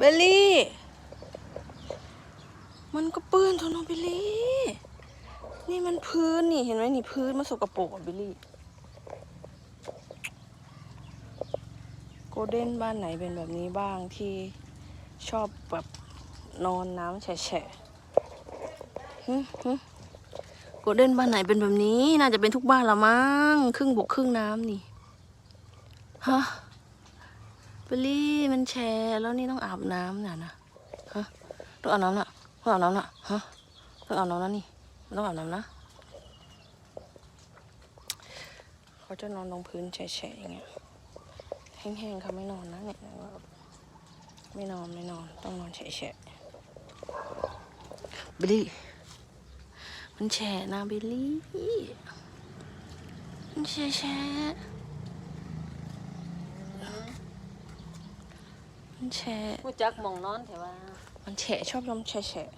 เบลลี่ มันก็เปื้อนทนอเบลลี่ นี่มันพื้นนี่เห็นไหมนี่พื้นมันสกปรกอะเบลลี่ โกลเด้นบ้านไหนเป็นแบบนี้บ้างที่ชอบแบบนอนน้ำแฉะๆหึหึโกลเด้นบ้านไหนเป็นแบบนี้ น่าจะเป็นทุกบ้านละมั้งครึ่งบกครึ่งน้ำนี่ ฮะ เบลลี่มันแชร์แล้วนี่ต้องอาบน้ำน่ะนะฮะต้องอาบน้ำน่ะต้องอาบน้ำน่ะฮะต้องอาบน้ำนะนี่มันต้องอาบน้ำนะเขาจะนอนลงพื้นแฉะๆอย่างเงี้ยแห้งๆเขาไม่นอนนะเนี่ยไม่นอนไม่นอนต้องนอนแฉะๆเบลลี่มันแฉะนะเบลลี่มันแฉะๆ มันแฉะ ผู้จักหมองนอนแต่ว่า มันแฉะชอบลมแฉะแฉะ